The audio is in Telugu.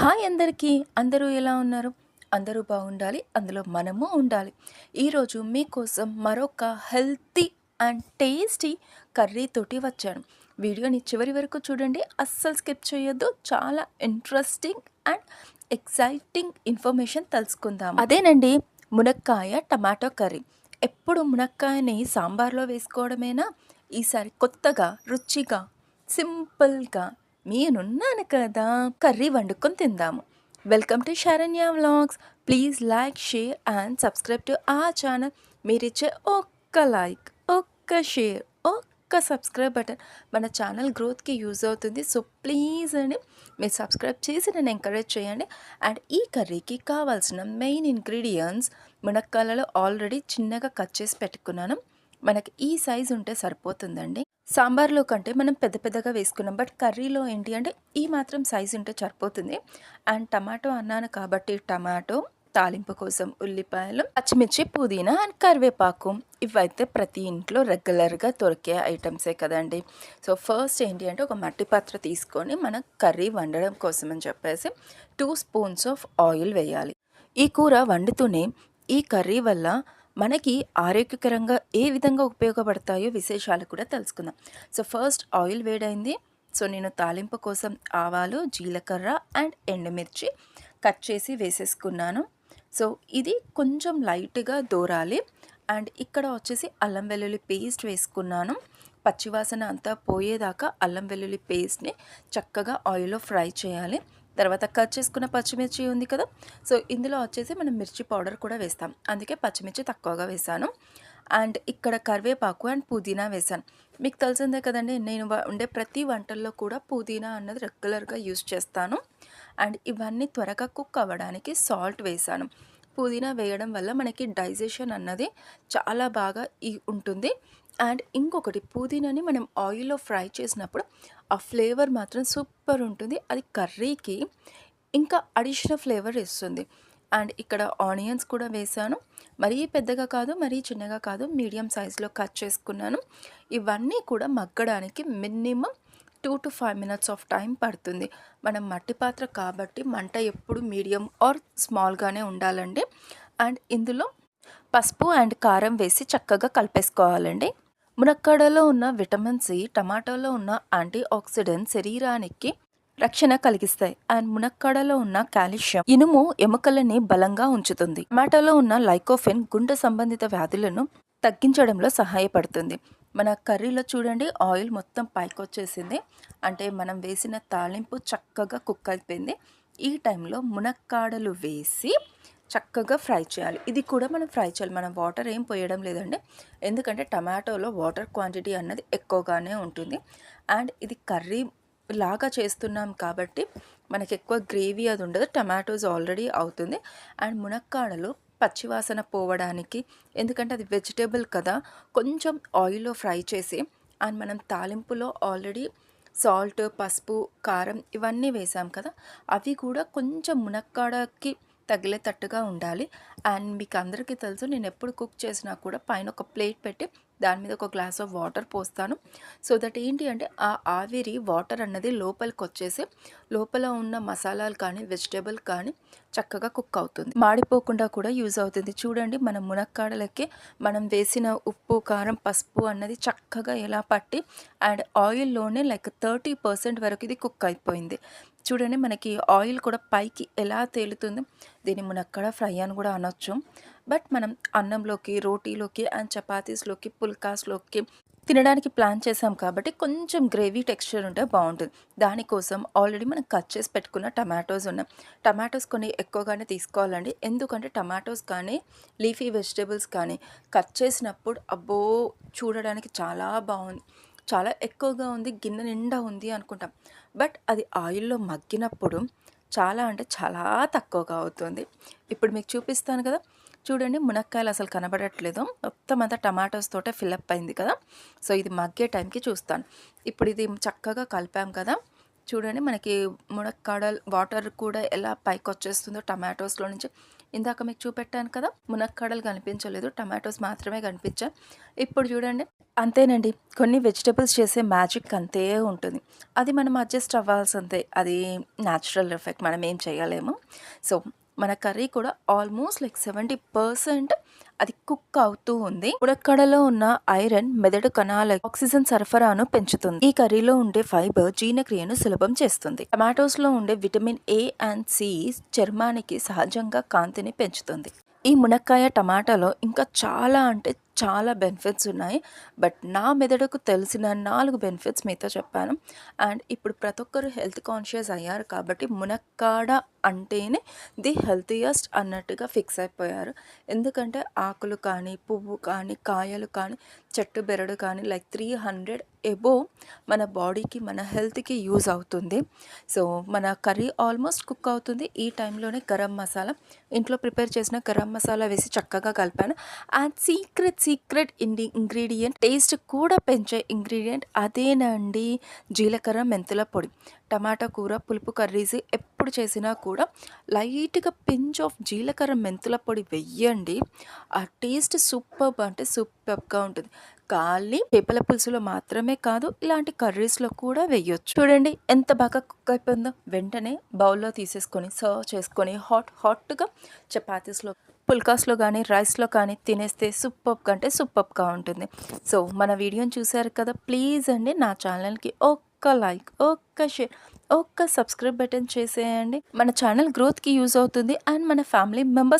హాయ్ అందరికీ. అందరూ ఎలా ఉన్నారు? అందరూ బాగుండాలి. అందులో మనము ఉండాలి. ఈరోజు మీకోసం మరొక హెల్తీ అండ్ టేస్టీ కర్రీతోటి వచ్చాను. వీడియోని చివరి వరకు చూడండి. అస్సలు స్కిప్ చేయొద్దు. చాలా ఇంట్రెస్టింగ్ అండ్ ఎక్సైటింగ్ ఇన్ఫర్మేషన్ తెలుసుకుందాం అదేనండి. మునక్కాయ టమాటో కర్రీ. ఎప్పుడు మునక్కాయని సాంబార్లో వేసుకోవడమేనా? ఈసారి కొత్తగా రుచిగా సింపుల్గా నేనున్నాను కదా కర్రీ వండుకొని తిందాము. Welcome to Saranya vlogs. Please like share and subscribe to ఆ ఛానల్. మీరు ఇచ్చే ఒక్క లైక్ ఒక్క షేర్ ఒక్క సబ్స్క్రైబ్ బటన్ మన ఛానల్ గ్రోత్కి యూజ్ అవుతుంది. సో ప్లీజ్ అండి మీరు సబ్స్క్రైబ్ చేసి నన్ను ఎంకరేజ్ చేయండి. అండ్ ఈ కర్రీకి కావాల్సిన మెయిన్ ఇంగ్రీడియంట్స్ మునక్కాయలలో ఆల్రెడీ చిన్నగా కట్ చేసి పెట్టుకున్నాను. మనకి ఈ సైజు ఉంటే సరిపోతుందండి. సాంబార్లో కంటే మనం పెద్ద పెద్దగా వేసుకున్నాం. బట్ కర్రీలో ఏంటి అంటే ఈ మాత్రం సైజు ఉంటే సరిపోతుంది. అండ్ టమాటో అన్నాను కాబట్టి టమాటో తాలింపు కోసం ఉల్లిపాయలు పచ్చిమిర్చి పుదీనా అండ్ కరివేపాకు. ఇవైతే ప్రతి ఇంట్లో రెగ్యులర్గా దొరికే ఐటమ్సే కదండి. సో ఫస్ట్ ఏంటి అంటే ఒక మట్టి పాత్ర తీసుకొని మనం కర్రీ వండడం కోసం అని చెప్పేసి టూ స్పూన్స్ ఆఫ్ ఆయిల్ వేయాలి. ఈ కూర వండుతూనే ఈ కర్రీ వల్ల మనకి ఆరోగ్యకరంగా ఏ విధంగా ఉపయోగపడతాయో విశేషాలు కూడా తెలుసుకుందాం. సో ఫస్ట్ ఆయిల్ వేడైంది. సో నేను తాలింపు కోసం ఆవాలు జీలకర్ర అండ్ ఎండుమిర్చి కట్ చేసి వేసేసుకున్నాను. సో ఇది కొంచెం లైట్గా దూరాలి. అండ్ ఇక్కడ వచ్చేసి అల్లం వెల్లుల్లి పేస్ట్ వేసుకున్నాను. పచ్చివాసన అంతా పోయేదాకా అల్లం వెల్లుల్లి పేస్ట్ని చక్కగా ఆయిల్లో ఫ్రై చేయాలి. తర్వాత కట్ చేసుకున్న పచ్చిమిర్చి ఉంది కదా. సో ఇందులో వచ్చేసి మనం మిర్చి పౌడర్ కూడా వేస్తాం. అందుకే పచ్చిమిర్చి తక్కువగా వేసాను. అండ్ ఇక్కడ కరివేపాకు అండ్ పుదీనా వేసాను. మీకు తెలిసిందే కదండి నేను ఉండే ప్రతి వంటల్లో కూడా పుదీనా అన్నది రెగ్యులర్గా యూస్ చేస్తాను. అండ్ ఇవన్నీ త్వరగా కుక్ అవ్వడానికి సాల్ట్ వేసాను. పుదీనా వేయడం వల్ల మనకి డైజెషన్ అన్నది చాలా బాగా ఉంటుంది. అండ్ ఇంకొకటి పుదీనాని మనం ఆయిల్లో ఫ్రై చేసినప్పుడు ఆ ఫ్లేవర్ మాత్రం సూపర్ ఉంటుంది. అది కర్రీకి ఇంకా అడిషనల్ ఫ్లేవర్ ఇస్తుంది. అండ్ ఇక్కడ ఆనియన్స్ కూడా వేసాను. మరీ పెద్దగా కాదు మరీ చిన్నగా కాదు మీడియం సైజులో కట్ చేసుకున్నాను. ఇవన్నీ కూడా మగ్గడానికి minimum two to five minutes of time పడుతుంది. మనం మట్టి పాత్ర కాబట్టి మంట ఎప్పుడు మీడియం ఆర్ స్మాల్గానే ఉండాలండి. అండ్ ఇందులో పసుపు అండ్ కారం వేసి చక్కగా కలిపేసుకోవాలండి. మునక్కాడలో ఉన్న విటమిన్ సి టమాటోలో ఉన్న యాంటీ ఆక్సిడెంట్ శరీరానికి రక్షణ కలిగిస్తాయి. అండ్ మునక్కాడలో ఉన్న కాల్షియం ఇనుము ఎముకలని బలంగా ఉంచుతుంది. టమాటోలో ఉన్న లైకోఫిన్ గుండె సంబంధిత వ్యాధులను తగ్గించడంలో సహాయపడుతుంది. మన కర్రీలో చూడండి ఆయిల్ మొత్తం పైకి వచ్చేసింది అంటే మనం వేసిన తాలింపు చక్కగా కుక్ అయిపోయింది. ఈ టైంలో మునక్కాడలు వేసి చక్కగా ఫ్రై చేయాలి. ఇది కూడా మనం ఫ్రై చేయాలి. మనం వాటర్ ఏం పోయడం లేదండి. ఎందుకంటే టమాటోలో వాటర్ క్వాంటిటీ అన్నది ఎక్కువగానే ఉంటుంది. అండ్ ఇది కర్రీ లాగా చేస్తున్నాం కాబట్టి మనకి ఎక్కువ గ్రేవీ అది ఉండదు. టమాటోస్ ఆల్రెడీ అవుతుంది. అండ్ మునక్కాడలు పచ్చివాసన పోవడానికి ఎందుకంటే అది వెజిటేబుల్ కదా కొంచెం ఆయిల్లో ఫ్రై చేసి అండ్ మనం తాలింపులో ఆల్రెడీ సాల్ట్ పసుపు కారం ఇవన్నీ వేసాం కదా అవి కూడా కొంచెం మునక్కాడకి తగిలేటట్టుగా ఉండాలి. అండ్ మీకు అందరికీ తెలుసు నేను ఎప్పుడు కుక్ చేసినా కూడా పైన ఒక ప్లేట్ పెట్టి దాని మీద ఒక గ్లాస్ ఆఫ్ వాటర్ పోస్తాను. సో దట్ ఏంటి అంటే ఆ ఆవిరి వాటర్ అన్నది లోపలికి వచ్చేసి లోపల ఉన్న మసాలాలు కానీ వెజిటేబుల్ కానీ చక్కగా కుక్ అవుతుంది. మాడిపోకుండా కూడా యూజ్ అవుతుంది. చూడండి మన మునక్కాడలకి మనం వేసిన ఉప్పు కారం పసుపు అన్నది చక్కగా ఎలా పట్టి అండ్ ఆయిల్లోనే లైక్ థర్టీ పర్సెంట్ వరకు ఇది కుక్ అయిపోయింది. చూడండి మనకి ఆయిల్ కూడా పైకి ఎలా తేలుతుంది. దీన్ని మునక్కడ ఫ్రై అని కూడా అనొచ్చు. బట్ మనం అన్నంలోకి రోటీలోకి అండ్ చపాతీస్లోకి పుల్కాస్లోకి తినడానికి ప్లాన్ చేసాం కాబట్టి కొంచెం గ్రేవీ టెక్స్చర్ ఉంటే బాగుంటుంది. దానికోసం ఆల్రెడీ మనం కట్ చేసి పెట్టుకున్న టమాటోస్ ఉన్నాయి. టమాటోస్ కొన్ని ఎక్కువగానే తీసుకోవాలండి. ఎందుకంటే టమాటోస్ కానీ లీఫీ వెజిటేబుల్స్ కానీ కట్ చేసినప్పుడు అబ్బో చూడడానికి చాలా బాగుంది. చాలా ఎక్కువగా ఉంది గిన్నె నిండా ఉంది అనుకుంటాం. బట్ అది ఆయిల్లో మగ్గినప్పుడు చాలా అంటే చాలా తక్కువగా అవుతుంది. ఇప్పుడు మీకు చూపిస్తాను కదా. చూడండి మునక్కాయలు అసలు కనబడట్లేదు. మొత్తం అంతా టమాటోస్ తోటే ఫిల్అప్ అయింది కదా. సో ఇది మగ్గే టైంకి చూస్తాను. ఇప్పుడు ఇది చక్కగా కలిపాం కదా. చూడండి మనకి మునక్కాడ వాటర్ కూడా ఎలా పైకి వచ్చేస్తుందో టమాటోస్లో నుంచి. ఇందాక మీకు చూపెట్టాను కదా మునక్కాడలు కనిపించలేదు టమాటోస్ మాత్రమే కనిపించాయి. ఇప్పుడు చూడండి అంతేనండి కొన్ని వెజిటబుల్స్ చేసే మ్యాజిక్ అంతే ఉంటుంది. అది మనం అడ్జస్ట్ అవ్వాల్సిందే అది న్యాచురల్ ఎఫెక్ట్ మనం ఏం చేయలేము. సో మన కర్రీ కూడా ఆల్మోస్ట్ లైక్ సెవెంటీ పర్సెంట్ అది కుక్ అవుతూ ఉంది. ఉడక్కడలో ఉన్న ఐరన్ మెదడు కణాల ఆక్సిజన్ సరఫరాను పెంచుతుంది. ఈ కర్రీలో ఉండే ఫైబర్ జీర్ణక్రియను సులభం చేస్తుంది. టమాటోస్లో ఉండే విటమిన్ ఏ అండ్ సి చర్మానికి సహజంగా కాంతిని పెంచుతుంది. ఈ మునక్కాయ టమాటాలో ఇంకా చాలా అంటే చాలా బెనిఫిట్స్ ఉన్నాయి. బట్ నా మెదడుకు తెలిసిన నాలుగు బెనిఫిట్స్ మీతో చెప్పాను. అండ్ ఇప్పుడు ప్రతి ఒక్కరు హెల్త్ కాన్షియస్ అయ్యారు కాబట్టి మునక్కాడ అంటేనే ది హెల్తీయెస్ట్ అన్నట్టుగా ఫిక్స్ అయిపోయారు. ఎందుకంటే ఆకులు కానీ పువ్వు కానీ కాయలు కానీ చెట్టు బెరడు కానీ లైక్ త్రీ హండ్రెడ్ ఎబో మన బాడీకి మన హెల్త్కి యూజ్ అవుతుంది. సో మన కర్రీ ఆల్మోస్ట్ కుక్ అవుతుంది. ఈ టైంలోనే గరం మసాలా ఇంట్లో ప్రిపేర్ చేసిన గరం మసాలా వేసి చక్కగా కలిపాను. అండ్ సీక్రెట్ సీక్రెట్ ఇండి ఇంగ్రీడియంట్ టేస్ట్ కూడా పెంచే ఇంగ్రీడియంట్ అదేనండి. జీలకర్ర మెంతుల పొడి టమాటా కూర పులుపు కర్రీస్ ఎప్పుడు చేసినా కూడా లైట్గా పించ్ ఆఫ్ జీలకర్ర మెంతుల పొడి వెయ్యండి. ఆ టేస్ట్ సూపర్బ్ అంటే సూపర్బ్గా ఉంటుంది. ఖాళీ చేపల పులుసులో మాత్రమే కాదు ఇలాంటి కర్రీస్లో కూడా వేయొచ్చు చూడండి ఎంత బాగా కుక్ అయిపోయిందో. వెంటనే బౌల్లో తీసేసుకొని సర్వ్ చేసుకొని హాట్ హాట్గా చపాతీస్లో పుల్కాస్లో కానీ రైస్లో కానీ తినేస్తే సూపప్ అంటే సూపప్గా ఉంటుంది. సో మన వీడియోని చూసారు కదా ప్లీజ్ అండి నా ఛానల్కి ఒక్క లైక్ ఒక్క షేర్ ఒక్క సబ్స్క్రైబ్ బటన్ చేసేయండి. మన ఛానల్ గ్రోత్కి యూజ్ అవుతుంది అండ్ మన ఫ్యామిలీ మెంబర్స్